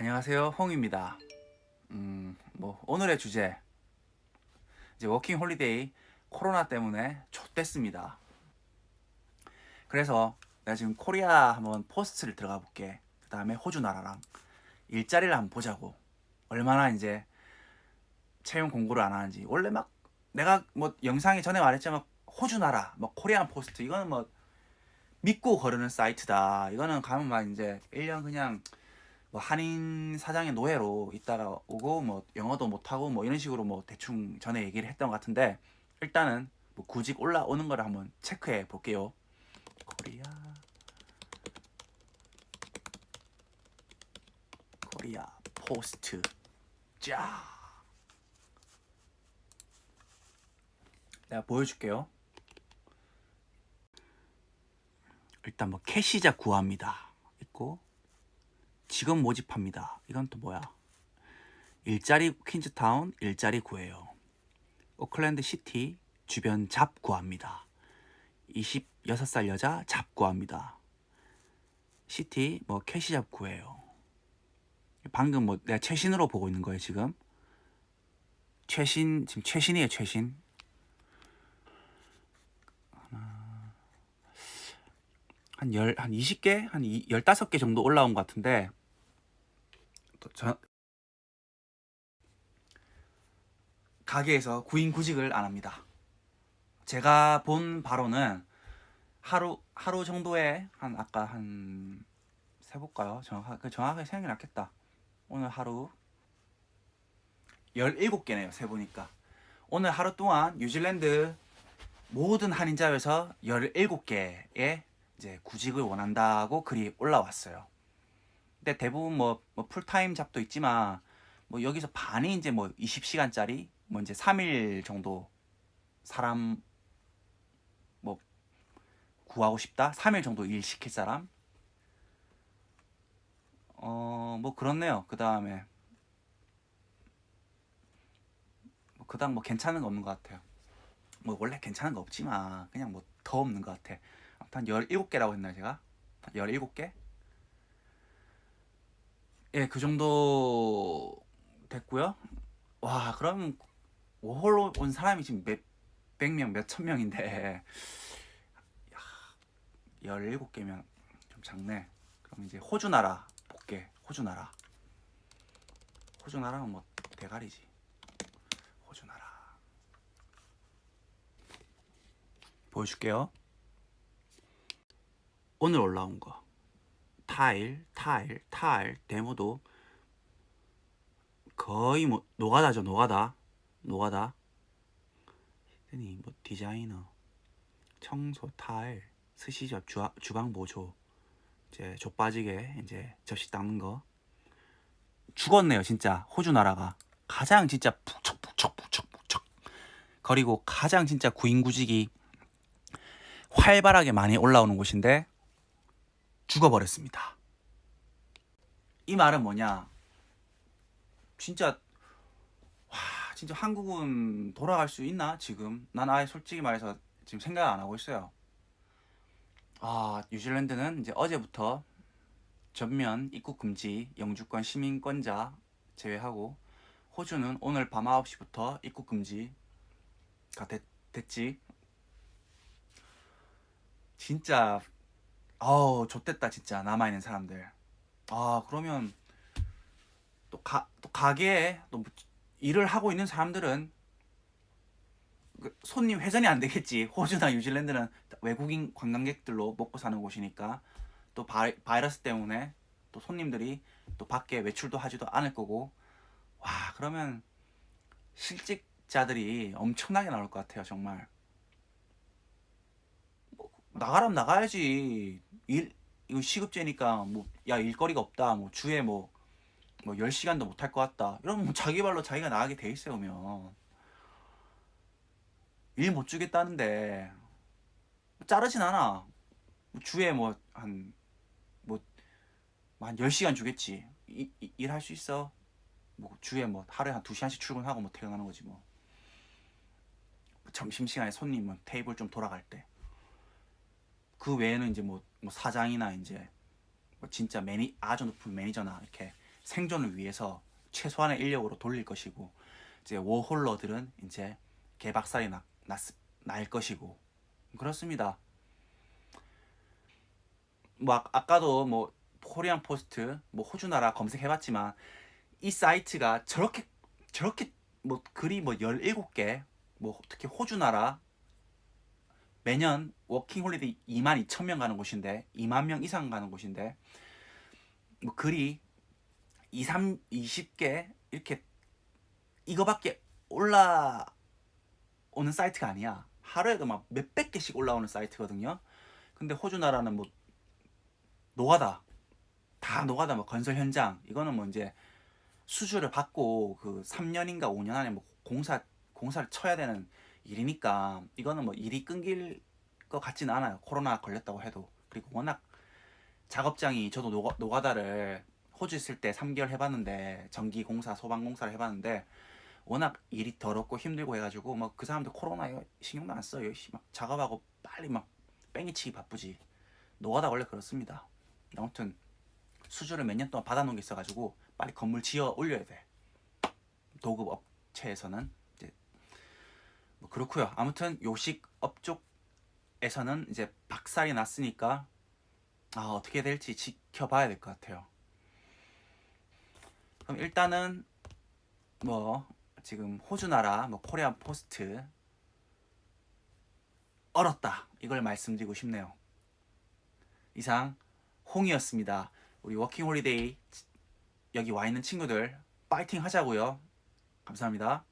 안녕하세요, 홍입니다. 음, 뭐 오늘의 주제 이제 워킹 홀리데이 코로나 때문에 좆됐습니다. 그래서 내가 지금 코리아 한번 포스트를 들어가 볼게. 그 다음에 호주 나라랑 일자리를 한번 보자고. 얼마나 이제 채용 공고를 안 하는지. 원래 막 내가 뭐 영상에 전에 말했지만 호주 나라, 뭐 코리안 포스트 이거는 뭐 믿고 거르는 사이트다. 이거는 가면 막 이제 1년 그냥 뭐 한인 사장의 노예로 있다가 오고 뭐 영어도 못하고 뭐 이런 식으로 뭐 대충 전에 얘기를 했던 것 같은데 일단은 뭐 구직 올라오는 거를 한번 체크해 볼게요. 코리아 코리아 포스트 자 내가 보여줄게요. 일단 뭐 캐시자 구합니다. 있고 직업 모집합니다. 이건 또 뭐야? 일자리 퀸즈타운 일자리 구해요. 오클랜드 시티 주변 잡 구합니다. 26살 여자 잡 구합니다. 시티 뭐 캐시 잡 구해요. 방금 뭐 내가 최신으로 보고 있는 거예요 지금. 최신 지금 최신이에요 최신. 한 열, 한 20개? 한 이- 15개 정도 올라온 것 같은데, 또 저, 가게에서 구인 구직을 안 합니다. 제가 본 바로는 하루, 하루 정도에 한, 아까 한, 세볼까요? 정확하게, 정확하게 생각이 났겠다. 오늘 하루 17개네요, 세 보니까. 오늘 하루 동안 뉴질랜드 모든 한인잡에서 17개의 이제 구직을 원한다고 글이 올라왔어요. 근데 대부분 뭐, 뭐 풀타임 잡도 있지만 뭐 여기서 반이 이제 뭐 20시간짜리 뭐 이제 3일 정도 사람 뭐 구하고 싶다. 3일 정도 일 시킬 사람. 어 뭐 그렇네요. 그 다음에 뭐 그다음 뭐 괜찮은 거 없는 것 같아요. 뭐 원래 괜찮은 거 없지만 그냥 뭐 더 없는 것 같아. 아무튼 한 17개라고 했나요, 제가? 17개? 예, 그 정도 됐고요. 와, 그럼 워홀로 온 사람이 지금 몇 백 명, 몇 천 명인데 17개면 좀 작네. 그럼 이제 호주 나라 볼게. 호주 나라. 호주 나라는 뭐 대가리지. 호주 나라. 보여줄게요. 오늘 올라온 거 타일, 타일, 타일 데모도 거의 뭐 노가다죠 노가다. 노가다. 아니 뭐 디자이너 청소 타일 스시접 주하, 주방 보조. 이제 좆빠지게 이제 접시 닦는 거. 죽었네요 진짜. 호주 나라가. 가장 진짜 푹척푹척푹척푹척. 그리고 가장 진짜 구인구직이 활발하게 많이 올라오는 곳인데 죽어버렸습니다. 이 말은 뭐냐? 진짜 와 진짜 한국은 돌아갈 수 있나 지금? 난 아예 솔직히 말해서 지금 생각 안 하고 있어요. 아 뉴질랜드는 이제 어제부터 전면 입국 금지 영주권 시민권자 제외하고 호주는 오늘 밤 9시부터 입국 금지가 됐, 됐지. 진짜 아우 좆됐다 진짜 남아있는 사람들. 아 그러면 또 가 또 가게에 또 일을 하고 있는 사람들은 그 손님 회전이 안 되겠지. 호주나 뉴질랜드는 외국인 관광객들로 먹고 사는 곳이니까 또 바이, 바이러스 때문에 또 손님들이 또 밖에 외출도 하지도 않을 거고. 와 그러면 실직자들이 엄청나게 나올 것 같아요 정말 나가라면 나가야지. 일 이거 시급제니까 뭐 야 일거리가 없다. 뭐 주에 뭐 뭐 10시간도 못 할 것 같다. 이러면 뭐 자기 발로 자기가 나가게 돼 있어요, 면. 일 못 주겠다는데 자르진 않아. 뭐 주에 뭐 한 뭐 한 10시간 주겠지. 일할 수 있어. 뭐 주에 뭐 하루에 한 2시간씩 출근하고 뭐 퇴근하는 거지 뭐. 점심시간에 손님 뭐 테이블 좀 돌아갈 때. 그 외에는 이제 뭐, 뭐 사장이나 이제 뭐 진짜 매니 아주 높은 매니저나 이렇게 생존을 위해서 최소한의 인력으로 돌릴 것이고 이제 워홀러들은 이제 개박살이 나, 났, 날 것이고 그렇습니다. 뭐 아, 아까도 뭐 코리안 포스트 뭐 호주 나라 검색해봤지만 이 사이트가 저렇게 저렇게 뭐 글이 뭐 17개 뭐 특히 호주 나라 매년 워킹 홀리데이 2만 2천 명 가는 곳인데 2만 명 이상 가는 곳인데 뭐 글이 2, 3, 20개 이렇게 이거밖에 올라오는 사이트가 아니야. 하루에도 막 몇백 개씩 올라오는 사이트거든요. 근데 호주 나라는 뭐 노가다 다 노가다 뭐 건설 현장 이거는 뭐 이제 수주를 받고 그 3년인가 5년 안에 뭐 공사 공사를 쳐야 되는 일이니까 이거는 뭐 일이 끊길 것 같지는 않아요. 코로나 걸렸다고 해도 그리고 워낙 작업장이 저도 노가, 노가다를 호주 있을 때 3개월 해봤는데 전기 공사 소방 공사를 해봤는데 워낙 일이 더럽고 힘들고 해가지고 뭐 그 사람들 코로나 이거 신경도 안 써요. 씨, 막 작업하고 빨리 막 뺑이치기 바쁘지. 노가다 원래 그렇습니다. 아무튼 수주를 몇 년 동안 받아놓은 게 있어가지고 빨리 건물 지어 올려야 돼. 도급 업체에서는 뭐 그렇고요. 아무튼 요식 업쪽에서는 이제 박살이 났으니까 아 어떻게 될지 지켜봐야 될 것 같아요. 그럼 일단은 뭐 지금 호주 나라 뭐 코리안 포스트 얼었다 이걸 말씀드리고 싶네요. 이상 홍이었습니다. 우리 워킹 홀리데이 여기 와 있는 친구들 파이팅 하자고요. 감사합니다.